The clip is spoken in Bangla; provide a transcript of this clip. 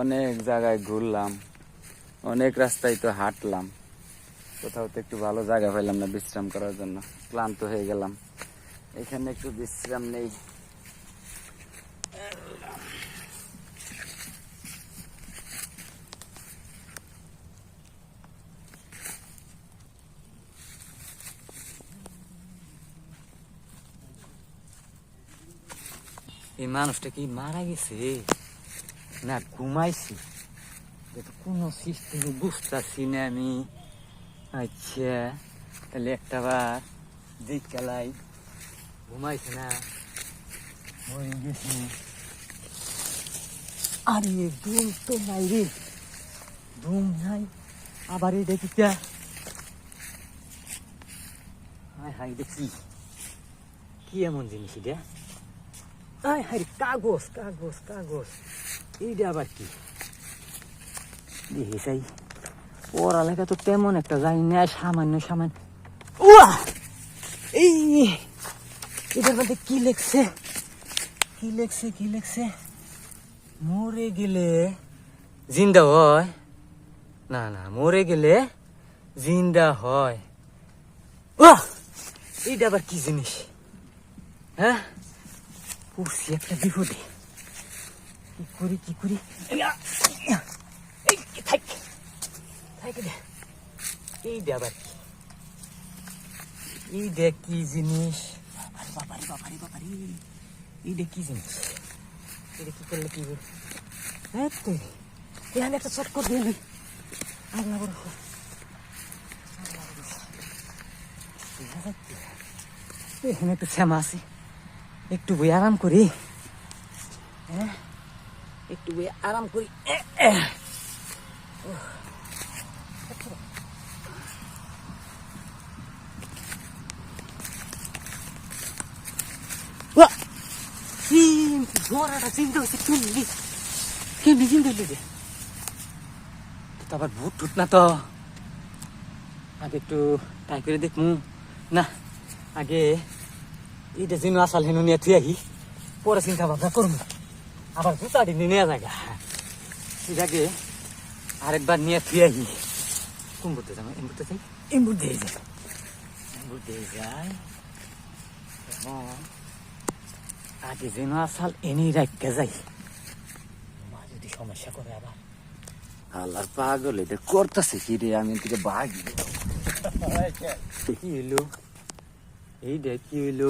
অনেক জায়গায় ঘুরলাম, অনেক রাস্তায় তো হাঁটলাম। কোথাও তো একটু ভালো জায়গা পেলাম না বিশ্রাম করার জন্য, ক্লান্ত হয়ে গেলাম। এখানে একটু বিশ্রাম নেই। এই মানুষটা কি মারা গেছে? না ঘুমাইছি এটা কোনো সিস্টেমে বুঝতেছি না আমি আচ্ছা তাহলে একটা বার দিককালাই ঘুমাইছে না মরে গেছে আরে ধুম তো নাই রে ধুম নাই আবার এই দেখি কে হাই দেখি কি এমন জিনিস এটা হাই কাগজ কাগজ কাগজ এইটা আবার কি? দেখি চাই পড়ালেখা তো তেমন একটা জানি না, সামান্য সামান্য। উয়া! এই! এটার মধ্যে কি লেখছে? কি লেখছে কি লেখছে? মরে গেলে জিন্দা হয়। না না, মরে গেলে জিন্দা হয়। উয়া! এইটা আবার কি জিনিস? হ্যাঁ? পড়ছি একটা বিপদে কি এটা কি করলে কি হ্যাঁ তো এখানে একটা চট করে দিয়ে আল্লাহ আল্লাহ বড়। একটু বই আরাম করি হ্যাঁ একটু আরাম করি। চিন্তা ভূত আগে একটু ট্রাই করে না, আগে এইটা যেন আসাল হেন নিয়ে থুই আহি, পরে চিন্তা ভাবনা করব আবার দিনে নিয়ে জায়গা এটাকে আরেকবার নিয়ে থুই আহি। কোন বুঝতে যাব এম বুঝতে চাই এম বুঝতে যাই। এম যাই। এখন আগে যেন আসাল এনেই রাখতে যাই। মা যদি সমস্যা করে আবার। আল্লাহর পাগল এটা করতেছে কি রে? আমি থেকে বাঘ। কি হইল? এই দেখ কি হইল?